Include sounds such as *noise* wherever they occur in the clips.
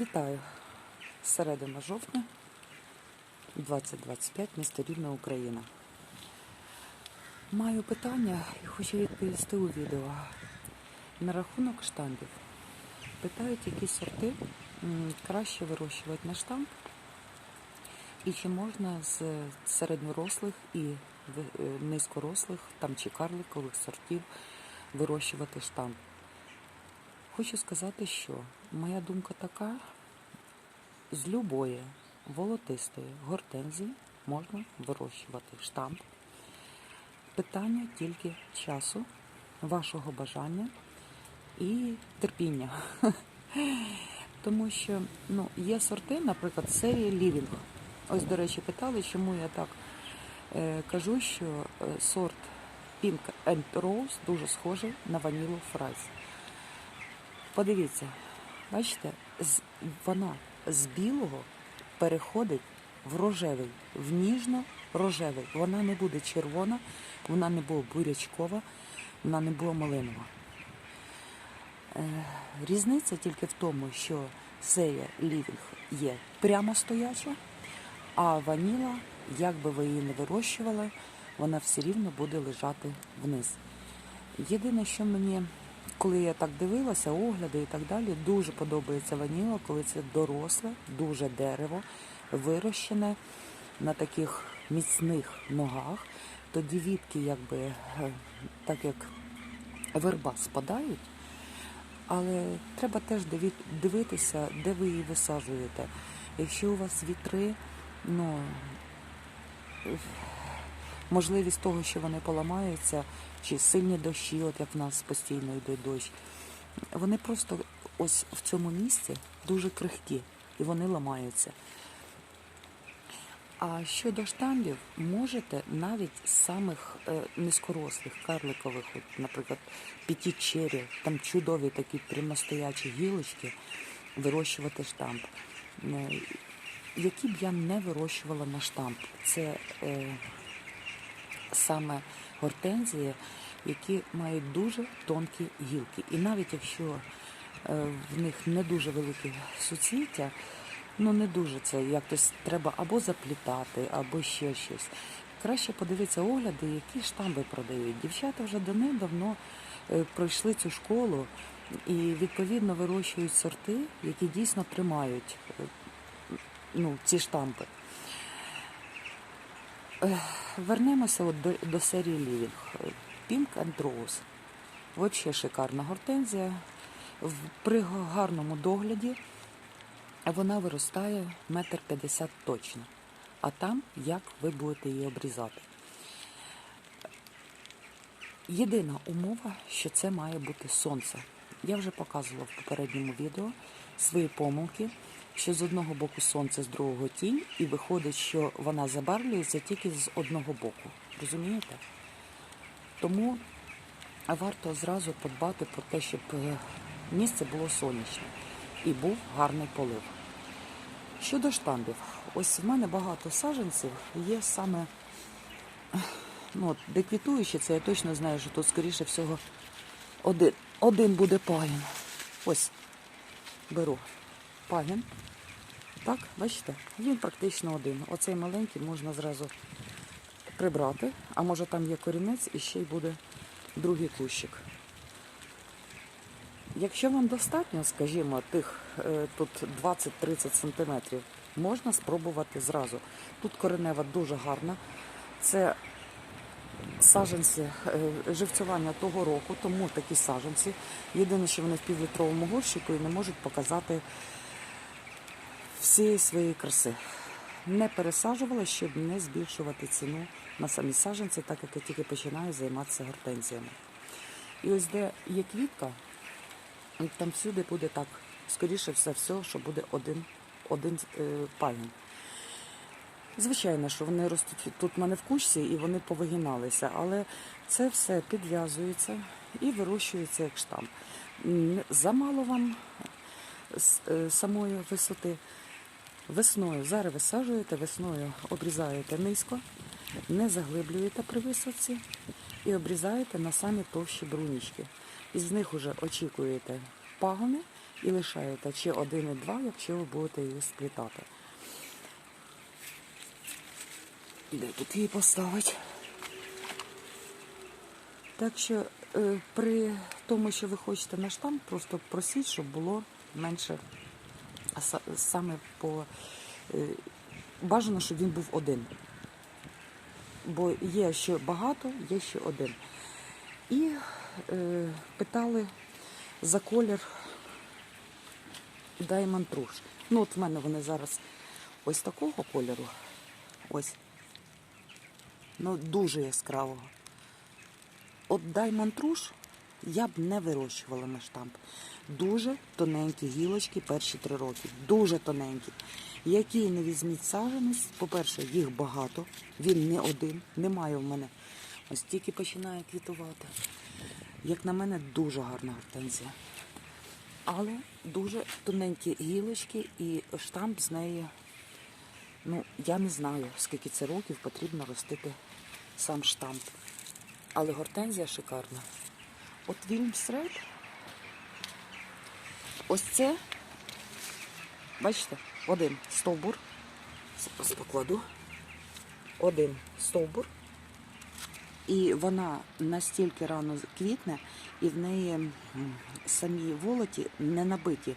Вітаю! Середина жовтня 2025, місто Рівне, Україна. Маю питання і хочу відповісти у відео. На рахунок штампів. Питають, які сорти краще вирощувати на штамп, і чи можна з середньорослих і е, низькорослих там чи карликових сортів вирощувати штамп. Хочу сказати, що моя думка така: з любої волотистої гортензії можна вирощувати штамп. Питання тільки часу, вашого бажання і терпіння. *laughs* Тому що ну, є сорти, наприклад, серії Living. Ось, до речі, питали, чому я так е, кажу, що е, сорт Pink and Rose дуже схожий на ванілу фрайс. Подивіться, бачите, з, вона з білого переходить в рожевий, в ніжно-рожевий. Вона не буде червона, вона не буде бурячкова, вона не буде малинова. Е, різниця тільки в тому, що серія лівінг є прямо стояча, а ваніла, як би ви її не вирощували, вона все рівно буде лежати вниз. Єдине, що мені, коли я так дивилася, огляди і так далі, дуже подобається ваніла, коли це доросле, дуже дерево, вирощене на таких міцних ногах, тоді відки, якби, е, так як верба спадають, але треба теж дивитися, де ви її висаджуєте. Якщо у вас вітри, ну можливість того, що вони поламаються, чи сильні дощі, от як в нас постійно йде дощ, вони просто ось в цьому місці дуже крихкі і вони ламаються. А щодо штамбів, можете навіть з самих е, низькорослих, карликових, от, наприклад, п'ятічері, там чудові такі прямостоячі гілочки, вирощувати штамп. Е, які б я не вирощувала на штамп, це е, саме гортензії, які мають дуже тонкі гілки. І навіть якщо е, в них не дуже велике суцвіття, ну не дуже це якось треба або заплітати, або ще щось. Краще подивитися огляди, які штамби продають. Дівчата вже давним-давно е, пройшли цю школу і відповідно вирощують сорти, які дійсно тримають е, ну, ці штампи. Вернемося от до, до серії Living. Pink and Rose. От ще шикарна гортензія. В- При гарному догляді вона виростає метр п'ятдесят точно. А там як ви будете її обрізати. Єдина умова, що це має бути сонце. Я вже показувала в попередньому відео свої помилки, що з одного боку сонце, з другого тінь, і виходить, що вона забарвлюється тільки з одного боку. Розумієте? Тому варто зразу подбати про те, щоб е, місце було сонячне і був гарний полив. Щодо штамбів, ось в мене багато саджанців є саме ну, де це я точно знаю, що тут, скоріше всього, один, один буде пагін. Ось беру пагін. Так, бачите, він практично один. Оцей маленький можна зразу прибрати, а може там є корінець і ще й буде другий кущик. Якщо вам достатньо, скажімо, тих е, тут 20-30 сантиметрів, можна спробувати зразу. Тут коренева дуже гарна. Це саджанці е, живцювання того року, тому такі саджанці. Єдине, що вони в півлітровому горщику і не можуть показати всієї своєї краси. Не пересаджувала, щоб не збільшувати ціну на самі саджанці, так як я тільки починаю займатися гортензіями. І ось де є квітка, там всюди буде так, скоріше все, все, що буде один, один е, пагін. Звичайно, що вони ростуть тут в мене в кущі і вони повигиналися, але це все підв'язується і вирощується як штамп. М, Замало вам е, самої висоти. Весною зараз висаджуєте, весною обрізаєте низько, не заглиблюєте при висадці і обрізаєте на самі товщі брунічки. Із них вже очікуєте пагони і лишаєте чи один і два, якщо ви будете її сплітати. Де тут її поставити? Так що е, при тому, що ви хочете на штамп, просто просіть, щоб було менше саме по е, бажано, щоб він був один. Бо є ще багато, є ще один. І е, питали за колір Diamond Rouge. Ну, от в мене вони зараз ось такого кольору. Ось. Ну, дуже яскравого. От Rouge я б не вирощувала на штамп. Дуже тоненькі гілочки перші три роки. Дуже тоненькі. Які не візьміть саджанець, по-перше, їх багато. Він не один. Немає в мене. Ось тільки починає квітувати. Як на мене, дуже гарна гортензія. Але дуже тоненькі гілочки і штамп з неї. Ну, я не знаю, скільки це років потрібно ростити сам штамп. Але гортензія шикарна. От Вільмс Ред, ось це, бачите, один стовбур. Зараз покладу. Один стовбур. І вона настільки рано квітне, і в неї самі волоті не набиті.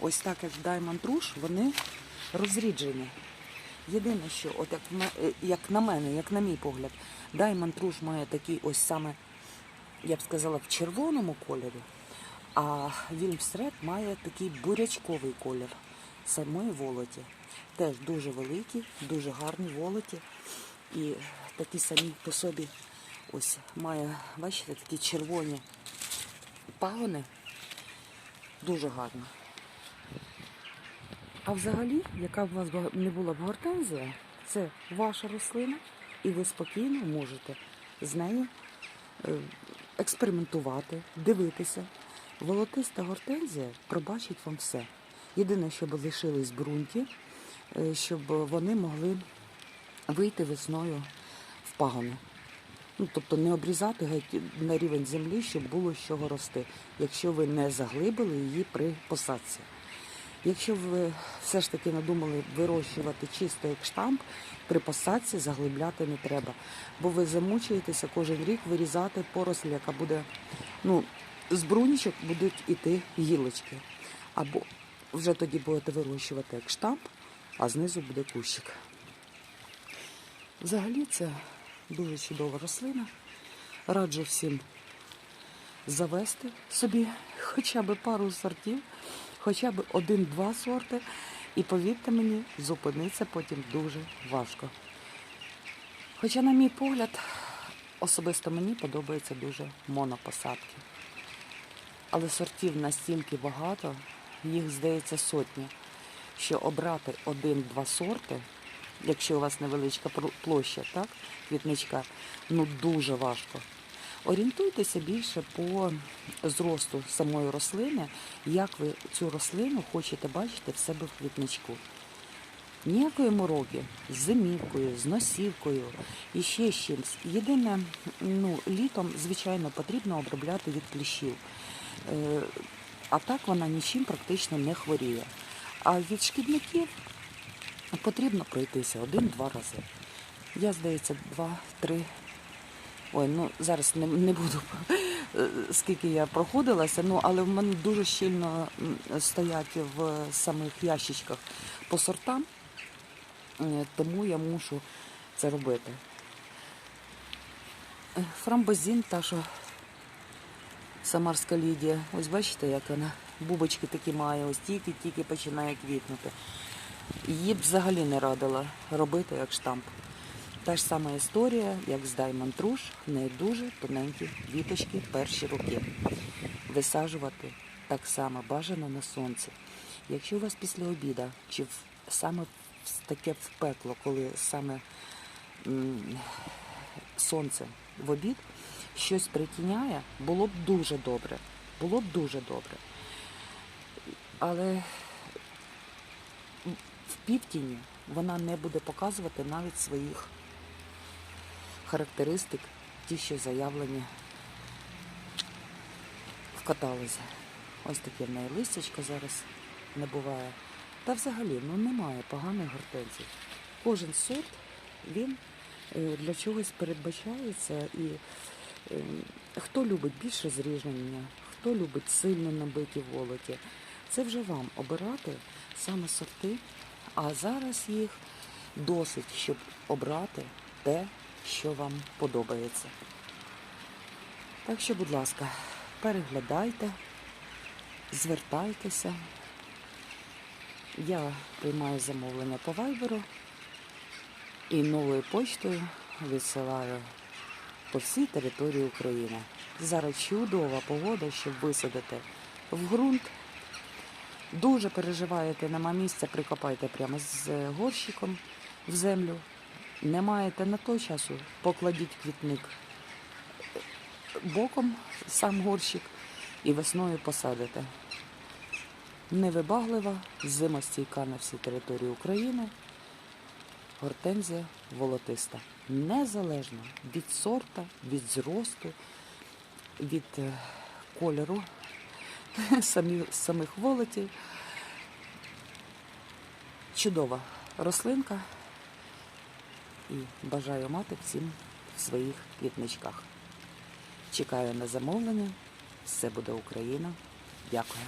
Ось так, як Diamond Rouge, вони розріджені. Єдине, що, от як, ме- е, як на мене, як на мій погляд, Diamond Rouge має такий ось саме, я б сказала, в червоному кольорі, а Вільмс Ред має такий бурячковий колір самої волоті. Теж дуже великі, дуже гарні волоті. І такі самі по собі ось має, бачите, такі червоні пагони. Дуже гарно. А взагалі, яка б у вас не була б гортензія, це ваша рослина, і ви спокійно можете з нею е, експериментувати, дивитися. Волотиста гортензія пробачить вам все. Єдине, щоб лишились бруньки, е, щоб вони могли вийти весною в пагони. Ну, тобто не обрізати геть на рівень землі, щоб було з чого рости, якщо ви не заглибили її при посадці. Якщо ви все ж таки надумали вирощувати чисто як штамп, при посадці заглибляти не треба. Бо ви замучуєтеся кожен рік вирізати поросль, яка буде, ну, з брунічок будуть іти гілочки. Або вже тоді будете вирощувати як штамп, а знизу буде кущик. Взагалі це дуже чудова рослина. Раджу всім завести собі хоча б пару сортів, хоча б один-два сорти. І повірте мені, зупинитися потім дуже важко. Хоча, на мій погляд, особисто мені подобаються дуже монопосадки. Але сортів настільки багато, їх здається сотні, що обрати один-два сорти, якщо у вас невеличка площа, так, квітничка, ну дуже важко. Орієнтуйтеся більше по зросту самої рослини, як ви цю рослину хочете бачити в себе в квітничку. Ніякої мороки з зимівкою, з носівкою і ще з чимсь. Єдине, ну, літом, звичайно, потрібно обробляти від кліщів. Е, а так вона нічим практично не хворіє. А від шкідників потрібно пройтися один-два рази. Я, здається, два-три. Ой, ну зараз не, не буду е, скільки я проходилася, ну але в мене дуже щільно стоять в самих ящичках по сортам, е, тому я мушу це робити. Е, Фрамбозін, та що Самарська Лідія. Ось бачите, як вона бубочки такі має, ось тільки-тільки починає квітнути. Її б взагалі не радила робити як штамп. Та ж сама історія, як з Diamond Rouge, в неї дуже тоненькі квіточки перші роки. Висаджувати так само бажано на сонці. Якщо у вас після обіда чи в, саме в- таке впекло, коли саме сонце в обід щось притіняє, було б дуже добре. Було б дуже добре. Але в півтіні вона не буде показувати навіть своїх характеристик, ті, що заявлені в каталозі. Ось таке в неї листячко зараз не буває. Та взагалі ну, немає поганих гортензій. Кожен сорт він е, для чогось передбачається. І е, хто любить більше зріження, хто любить сильно набиті волоті, це вже вам обирати саме сорти. А зараз їх досить, щоб обрати те, що вам подобається. Так що, будь ласка, переглядайте, звертайтеся. Я приймаю замовлення по вайберу і новою почтою відсилаю по всій території України. Зараз чудова погода, щоб висадити в ґрунт. Дуже переживаєте, нема місця, прикопайте прямо з горщиком в землю. Не маєте на то часу, покладіть квітник боком сам горщик і весною посадите. Невибаглива, зимостійка на всій території України. Гортензія волотиста. Незалежно від сорта, від зросту, від е, кольору *laughs* самих волотів. Чудова рослинка і бажаю мати всім в своїх квітничках. Чекаю на замовлення. Все буде Україна. Дякую.